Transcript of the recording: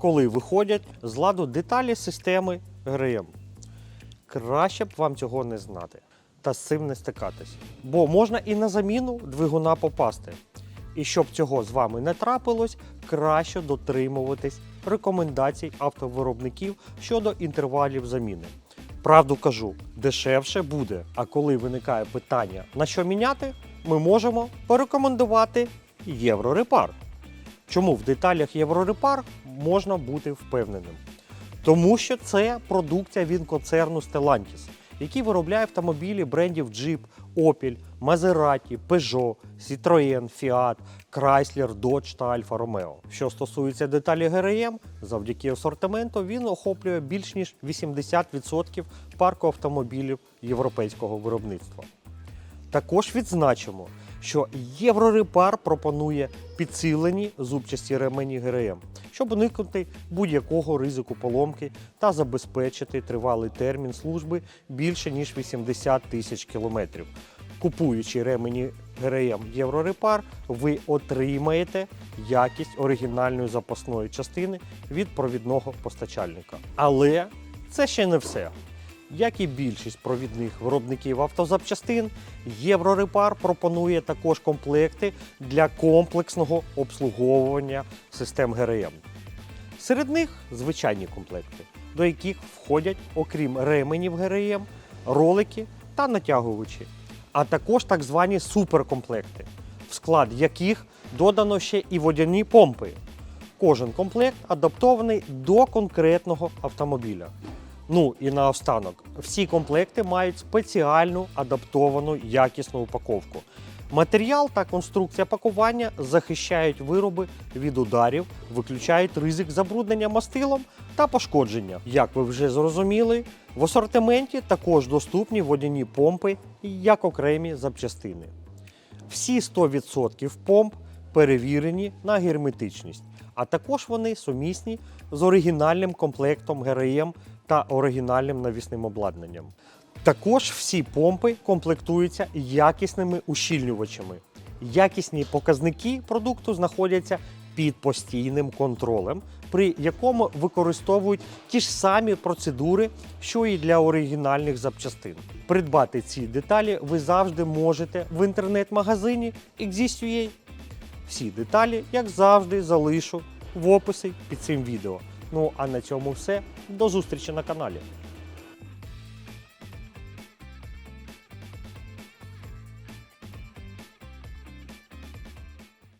коли виходять з ладу деталі системи ГРМ. Краще б вам цього не знати та з цим не стикатись. Бо можна і на заміну двигуна попасти. І щоб цього з вами не трапилось, краще дотримуватись рекомендацій автовиробників щодо інтервалів заміни. Правду кажу, дешевше буде. А коли виникає питання, на що міняти, ми можемо порекомендувати Єврорепар. Чому в деталях Єврорепар можна бути впевненим? Тому що це продукція від концерну Stellantis, який виробляє автомобілі брендів Jeep, Opel, Maserati, Peugeot, Citroën, Fiat, Chrysler, Dodge та Alfa Romeo. Що стосується деталі ГРМ, завдяки асортименту він охоплює більш ніж 80% парку автомобілів європейського виробництва. Також відзначимо, що Єврорепар пропонує підсилені зубчасті ремені ГРМ, щоб уникнути будь-якого ризику поломки та забезпечити тривалий термін служби більше ніж 80 тисяч кілометрів. Купуючи ремені ГРМ Єврорепар, ви отримаєте якість оригінальної запасної частини від провідного постачальника. Але це ще не все. Як і більшість провідних виробників автозапчастин, Єврорепар пропонує також комплекти для комплексного обслуговування систем ГРМ. Серед них звичайні комплекти, до яких входять, окрім ременів ГРМ, ролики та натягувачі, а також так звані суперкомплекти, в склад яких додано ще і водяні помпи. Кожен комплект адаптований до конкретного автомобіля. Ну і наостанок, всі комплекти мають спеціальну адаптовану якісну упаковку. Матеріал та конструкція пакування захищають вироби від ударів, виключають ризик забруднення мастилом та пошкодження. Як ви вже зрозуміли, в асортименті також доступні водяні помпи як окремі запчастини. Всі 100% помп перевірені на герметичність, а також вони сумісні з оригінальним комплектом ГРМ та оригінальним навісним обладнанням. Також всі помпи комплектуються якісними ущільнювачами. Якісні показники продукту знаходяться під постійним контролем, при якому використовують ті ж самі процедури, що і для оригінальних запчастин. Придбати ці деталі ви завжди можете в інтернет-магазині Exist.ua. Всі деталі, як завжди, залишу в описі під цим відео. Ну а на цьому все. До зустрічі на каналі.